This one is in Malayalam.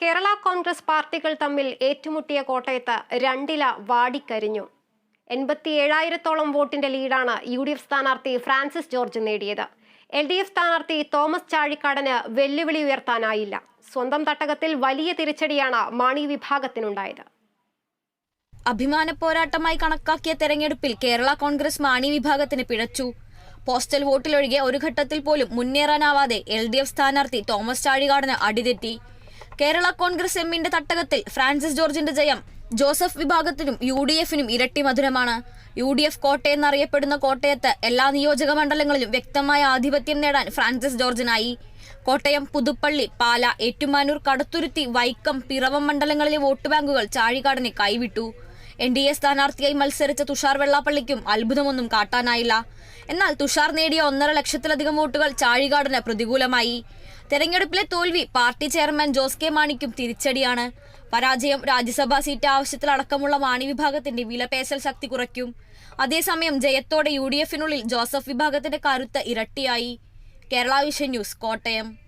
കേരള കോൺഗ്രസ് പാർട്ടികൾ തമ്മിൽ ഏറ്റുമുട്ടിയ കോട്ടയത്ത് രണ്ടില വാടിക്കരിഞ്ഞു. എൺപത്തി ഏഴായിരത്തോളം വോട്ടിന്റെ ലീഡാണ് യു ഡി എഫ് സ്ഥാനാർത്ഥി ഫ്രാൻസിസ് ജോർജ് നേടിയത്. എൽ ഡി എഫ് സ്ഥാനാർത്ഥി തോമസ് ചാഴിക്കാടന് വെല്ലുവിളി ഉയർത്താനായില്ല. സ്വന്തം തട്ടകത്തിൽ വലിയ തിരിച്ചടിയാണ് മാണി വിഭാഗത്തിനുണ്ടായത്. അഭിമാന പോരാട്ടമായി കണക്കാക്കിയ തെരഞ്ഞെടുപ്പിൽ കേരള കോൺഗ്രസ് മാണി വിഭാഗത്തിന് പിഴച്ചു. പോസ്റ്റൽ വോട്ടിലൊഴികെ ഒരു ഘട്ടത്തിൽ പോലും മുന്നേറാനാവാതെ എൽ ഡി എഫ് സ്ഥാനാർത്ഥി തോമസ് ചാഴികാടന് അടിതെറ്റി. കേരള കോൺഗ്രസ് എമ്മിന്റെ തട്ടകത്തിൽ ഫ്രാൻസിസ് ജോർജിന്റെ ജയം. ജോസഫ് വിഭാഗത്തിനും യു ഡി എഫിനും ഇരട്ടി മധുരമാണ്. യു ഡി എഫ് കോട്ടയെന്നറിയപ്പെടുന്ന കോട്ടയത്ത് എല്ലാ നിയോജക മണ്ഡലങ്ങളിലും വ്യക്തമായ ആധിപത്യം നേടാൻ ഫ്രാൻസിസ് ജോർജിനായി. കോട്ടയം പുതുപ്പള്ളി പാല ഏറ്റുമാനൂർ കടത്തുരുത്തി വൈക്കം പിറവം മണ്ഡലങ്ങളിലെ വോട്ട് ബാങ്കുകൾ ചാഴികാടനെ കൈവിട്ടു. എൻ ഡി എ സ്ഥാനാർത്ഥിയായി മത്സരിച്ച തുഷാർ വെള്ളാപ്പള്ളിക്കും അത്ഭുതമൊന്നും കാട്ടാനായില്ല. എന്നാൽ തുഷാർ നേടിയ ഒന്നര ലക്ഷത്തിലധികം വോട്ടുകൾ ചാഴികാടിന് പ്രതികൂലമായി. തെരഞ്ഞെടുപ്പിലെ തോൽവി പാർട്ടി ചെയർമാൻ ജോസ് കെ മാണിക്കും തിരിച്ചടിയാണ്. പരാജയം രാജ്യസഭാ സീറ്റ് ആവശ്യത്തിലടക്കമുള്ള മാണി വിഭാഗത്തിന്റെ വിലപേശൽ ശക്തി കുറയ്ക്കും. അതേസമയം ജയത്തോടെ യു ഡി എഫിനുള്ളിൽ ജോസഫ് വിഭാഗത്തിന്റെ കരുത്ത് ഇരട്ടിയായി. Kerala Vision News Kottayam.